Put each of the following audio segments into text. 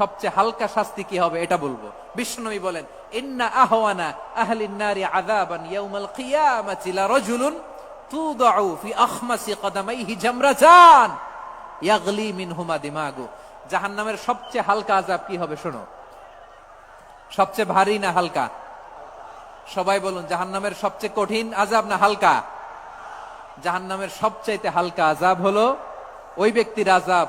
সবচেয়ে হালকা শাস্তি কি হবে এটা বলব। বিশ্বনবী বলেন, ইন্না আহওয়ানা আহলিন নারি আযাবান ইয়াউমাল কিয়ামাতি লা রাজুলুন তুদাউ ফি আখমাসি কদামাইহি জামরাতান ইয়াগলি মিনহুমা দিমাগু। জাহান্নামের সবচেয়ে হালকা আযাব কি হবে শোনো? সবচেয়ে ভারী না হালকা? সবাই বলুন, জাহান্নামের সবচেয়ে কঠিন আজাব না হালকা? জাহান্নামের সবচাইতে হালকা আজাব হলো ওই ব্যক্তির আজাব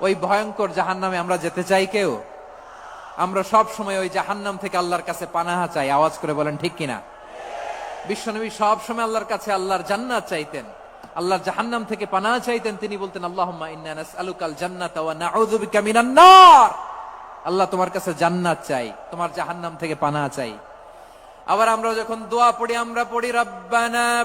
ওই ভয়ঙ্কর জাহান্নামে আমরা যেতে চাই কেউ? আমরা সব সময় ওই জাহান্নাম থেকে আল্লাহর কাছে পানাহা চাই। আওয়াজ করে বলেন, ঠিক কিনা বিশ্বনবী সব সময় আল্লাহর কাছে আল্লাহর জান্নাত চাইতেন। আল্লাহর জাহান্নাম থেকে পানাহা চাইতেন। তিনি বলতেন, আল্লাহুম্মা ইন্না নাসআলুকাল আল্লাহ তোমার কাছে জান্নাত চাই, তোমার জাহান্নাম থেকে পানাহা চাই। আবার আমরা যখন দোয়া পড়ি, আমরা পড়ি, রব্বানা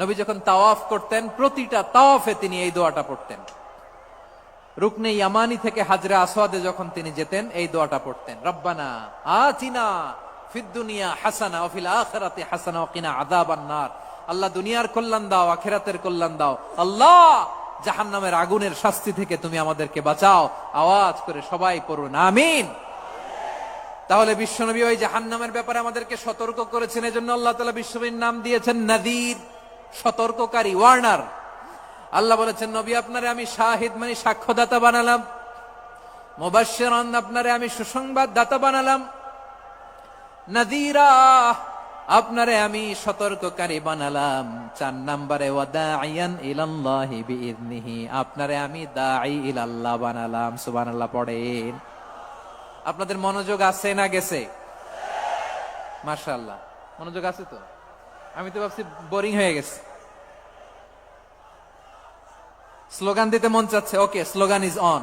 নবী যখন তাওয়াফ করতেন, প্রতিটা তাওয়াফে তিনি এই দোয়াটা পড়তেন। রুকনে ইয়ামানি থেকে হাজরা আসওয়াদে যখন তিনি যেতেন, এই দোয়াটা পড়তেন। রব্বানা আতিনা ফিদ দুনিয়া হাসানা ও ফিল আখিরাতি হাসানা ওয়া কিনা আযাবান নার। আল্লাহ দুনিয়ার কল্যাণ দাও, আখিরাতের কল্যাণ দাও। আল্লাহ, জাহান্নামের আগুনের শাস্তি থেকে তুমি আমাদেরকে বাঁচাও। আওয়াজ করে সবাই পড়ুন, আমিন। তাহলে বিশ্বনবী ওই জাহান্নামের ব্যাপারে আমাদেরকে সতর্ক করেছেন, এজন্য আল্লাহ তাআলা বিশ্বনবীর নাম দিয়েছেন, নাদির। সতর্ককারী ওয়ার্নার আল্লাহ বলেছেন, নবী, আপনারে আমি শাহিদ মানে সাক্ষ্যদাতা বানালাম। মুবাশশিরান, আপনারে আমি সুসংবাদ দাতা বানালাম। নাদিরা আপনারে আমি সতর্ককারী বানালাম। চার নাম্বারে আপনারে আমি দাঈ ইলাল্লাহ বানালাম। সুবহানাল্লাহ, পড়েন। আপনাদের মনোযোগ আছে না গেছে? মাশাআল্লাহ। মনোযোগ আছে তো? আমি তো ভাবছি বোরিং হয়ে গেছে। স্লোগান দিতে মন চাচ্ছে ওকে স্লোগান ইজ অন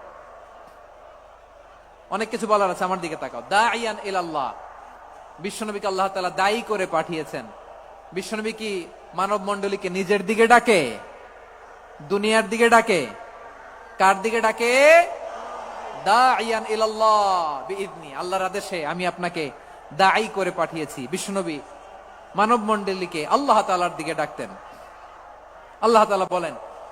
অনেক কিছু বলার আছে, আমার দিকে তাকাও। দা আইয়ান ইলাল্লাহ। বিশ্বনবীকে আল্লাহ তাআলা দায়ী করে পাঠিয়েছেন। বিশ্বনবী কি মানব মণ্ডলীকে নিজের দিকে ডাকে? দুনিয়ার দিকে ডাকে? কার দিকে ডাকে? দাইয়ান ইলাল্লাহ বিইذনি আল্লাহর আদেশে আমি আপনাকে দায়ী করে পাঠিয়েছি। বিশ্বনবী মানব মণ্ডলীকে আল্লাহ তাআলার দিকে ডাকতেন। আল্লাহ তাআলা বলেন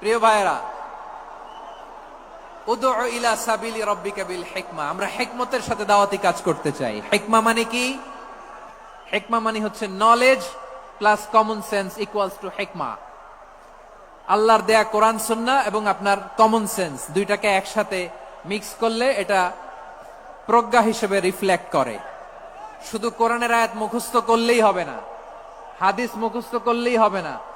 প্রিয় হিকমা। মানে মানে আল্লাহর দেয়া কোরআন, সুন্না এবং আপনার কমন সেন্স দুইটাকে একসাথে মিক্স করলে এটা প্রজ্ঞা হিসেবে রিফ্লেক্ট করে। শুধু কোরআনের আয়াত মুখস্থ করলেই হবে না, হাদিস মুখস্থ করলেই হবে না।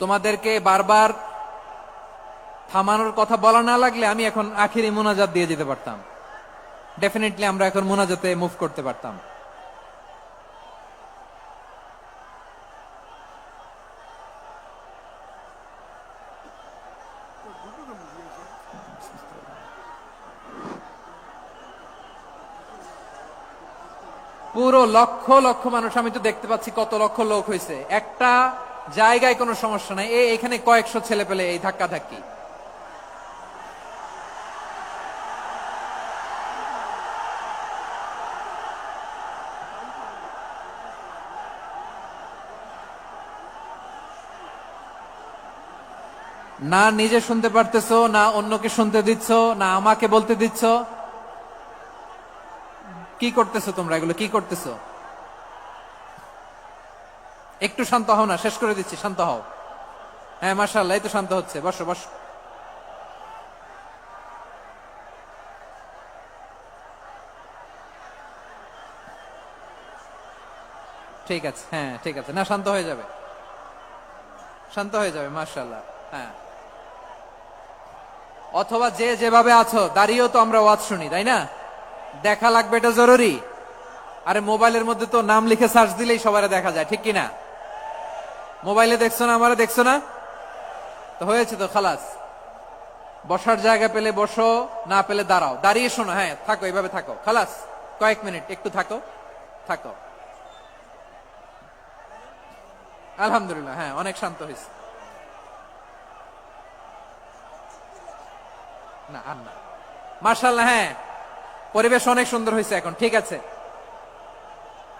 তোমাদেরকে বারবার থামানোর কথা বলা না লাগলে আমি এখন আখিরি মোনাজাত দিয়ে যেতে পারতাম। ডেফিনেটলি আমরা এখন মোনাজাতে মুভ করতে পারতাম। পুরো লক্ষ লক্ষ মানুষ, আমি তো দেখতে পাচ্ছি কত লক্ষ লোক হয়েছে। একটা জায়গায় কোনো সমস্যা নাই। এখানে কয়েকশো ছেলে পেলে এই ধাক্কা ধাক্কি না নিজে শুনতে পারতেছো, না অন্যকে শুনতে দিচ্ছ, না আমাকে বলতে দিচ্ছ। কি করতেছো তোমরা এগুলো? কি করতেছো? একটু শান্ত হও না, শেষ করে দিচ্ছি, শান্ত হও। হ্যাঁ মার্শাল্লাহ এই তো শান্ত হচ্ছে, বসো বসো। ঠিক আছে হ্যাঁ ঠিক আছে। না, শান্ত হয়ে যাবে। শান্ত হয়ে যাবে মার্শাল্লাহ হ্যাঁ। অথবা যে যেভাবে আছো, দাঁড়িয়েও তো আমরা ওয়াজ শুনি, তাই না? দেখা লাগবে এটা জরুরি। আরে মোবাইলের মধ্যে তো নাম লিখে সার্চ দিলেই সবার দেখা যায়, ঠিক কিনা? মোবাইলে দেখছ না, আমারে দেখছ না? তো হয়েছে তো, খালাস। বসার জায়গা পেলে বসো, না পেলে দাঁড়াও। দাঁড়িয়ে শোনো হ্যাঁ থাকো, এইভাবে থাকো। খালাস, কয়েক মিনিট, একটু থাকো থাকো। আলহামদুলিল্লাহ হ্যাঁ অনেক শান্ত হয়েছে। না, আর না। মার্শাল্লাহ হ্যাঁ পরিবেশ অনেক সুন্দর হয়েছে এখন, ঠিক আছে।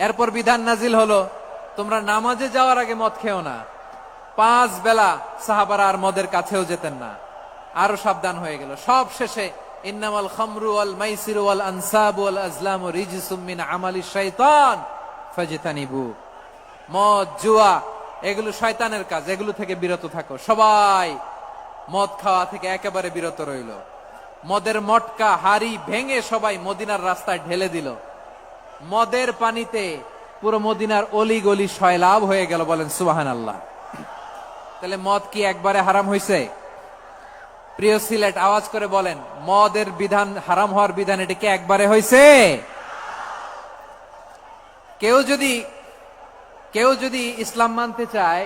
এরপর বিধান নাজিল হলো, তোমরা নামাজে যাওয়ার আগে মদ খেও না। পাঁচ বেলা সাহাবারা আর মদের কাছেও যেতেন না। আরও সাবধান হয়ে গেল। সব শেষে আজলামু আমালি মদ, জুয়া, এগুলো শয়তানের কাজ, এগুলো থেকে বিরত থাকো। সবাই মদ খাওয়া থেকে একেবারে বিরত রইল। মদের মটকা, হাড়ি ভেঙে সবাই মদিনার রাস্তায় ঢেলে দিল। মদের পানিতে পুরো মদিনার অলি গলি সয়লাভ হয়ে গেল বলেন সুবাহান আল্লাহ তাহলে মদ কি একবারে হারাম হয়েছে প্রিয় সিলেট, আওয়াজ করে বলেন, মদের বিধান হারাম হওয়ার বিধান এটা কি একবারে হয়েছে কেউ যদি কেউ যদি ইসলাম মানতে চায়,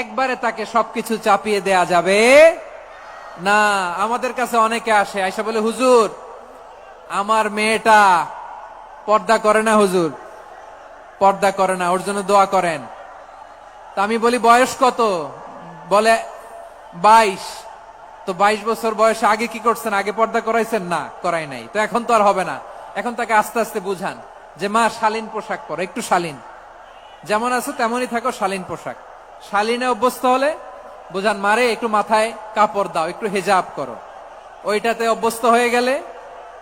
একবারে তাকে সবকিছু চাপিয়ে দেয়া যাবে? না, আমাদের কাছে অনেকে আসে আইসা বলে, হুজুর, আমার মেয়েটা পর্দা করে না হুজুর। পর্দা করে না, ওর জন্য দোয়া করেন। তা আমি বলি, বয়স কত? বলে, বাইশ। তো বাইশ বছর বয়সে আগে কি করছেন? আগে পর্দা করাইছেন? না, করাই নাই। তো এখন তো আর হবে না। এখন তাকে আস্তে আস্তে বুঝান যে, মা, শালীন পোশাক পরো, একটু শালীন। যেমন আছে, তেমনই থাকো, শালীন পোশাক। শালীনে অভ্যস্ত হলে বুঝান মারে একটু মাথায় কাপড় দাও, একটু হেজাব করো। ওইটাতে অভ্যস্ত হয়ে গেলে,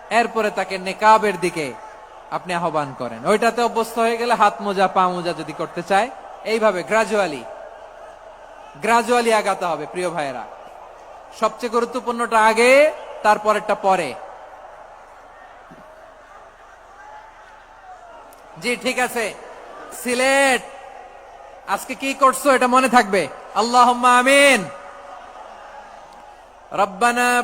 এরপরে তাকে নেকাবের দিকে আপনি আহ্বান করেন। ওইটাতে অভ্যস্ত হয়ে গেলে হাত মোজা, পা মোজা যদি করতে চায়, এইভাবে গ্রাজুয়ালি গ্রাজুয়ালি আগাতে হবে প্রিয় ভাইয়েরা। সবচেয়ে গুরুত্বপূর্ণটা আগে, তারপরেরটা পরে। জি, ঠিক আছে। সিলেট, আজকে কি করছ এটা মনে থাকবে? আল্লাহ আমিন। রব্বানা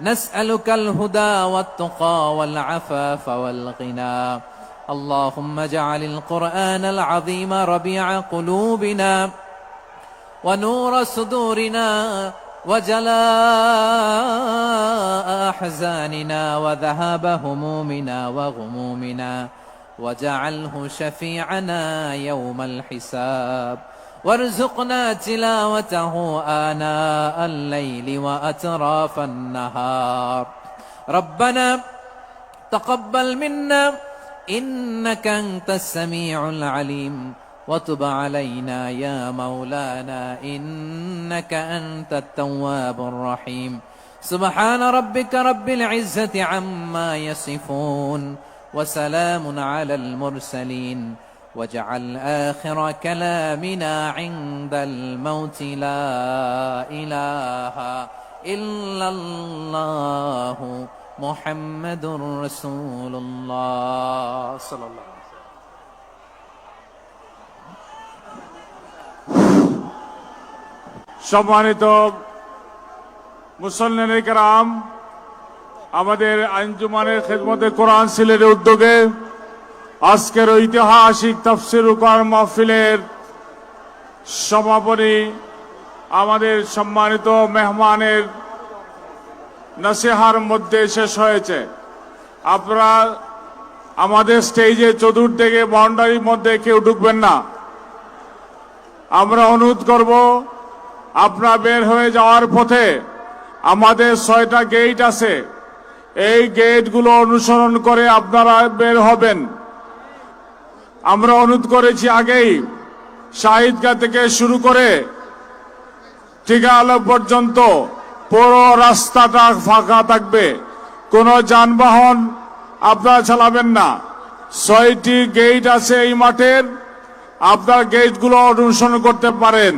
نسألك الهدى والتقى والعفاف والغنى. اللهم اجعل القرآن العظيم ربيع قلوبنا ونور صدورنا وجلاء أحزاننا وذهاب همومنا وغمومنا. وجعله شفيعنا يوم الحساب. وارزقنا تلاوته آناء الليل وأطراف النهار. ربنا تقبل منا إنك أنت السميع العليم. وتب علينا يا مولانا إنك أنت التواب الرحيم. سبحان ربك رب العزة عما يصفون وسلام على المرسلين. واجعل اخر كلامنا عند الموت لا اله الا الله محمد رسول الله صلى الله عليه وسلم সম্মানিত মুসল্লিন রাম আমাদের আঞ্জুমানের খেদমতে কোরআন সিলের উদ্যোগে আজকের ঐতিহাসিক তফসির কর মাহফিলের সমাপনী আমাদের সম্মানিত মেহমানের নসিহার মধ্যে শেষ হয়েছে। আপনারা আমাদের স্টেজে চতুর্দিকে, বাউন্ডারির মধ্যে কেউ ঢুকবেন না। আমরা অনুরোধ করব, আপনারা বের হয়ে যাওয়ার পথে আমাদের ছয়টা গেট আছে। এই গেটগুলো অনুসরণ করে আপনারা বের হবেন। আমরা অনুরোধ করেছি আগেই শাহিদগা থেকে শুরু করে টিকা আলো পর্যন্ত পুরো রাস্তাটা ফাঁকা থাকবে। কোনো যানবাহন আপনারা চালাবেন না। ছয়টি গেট আছে এই মাঠের। আপনার গেটগুলো অনুসরণ করতে পারেন।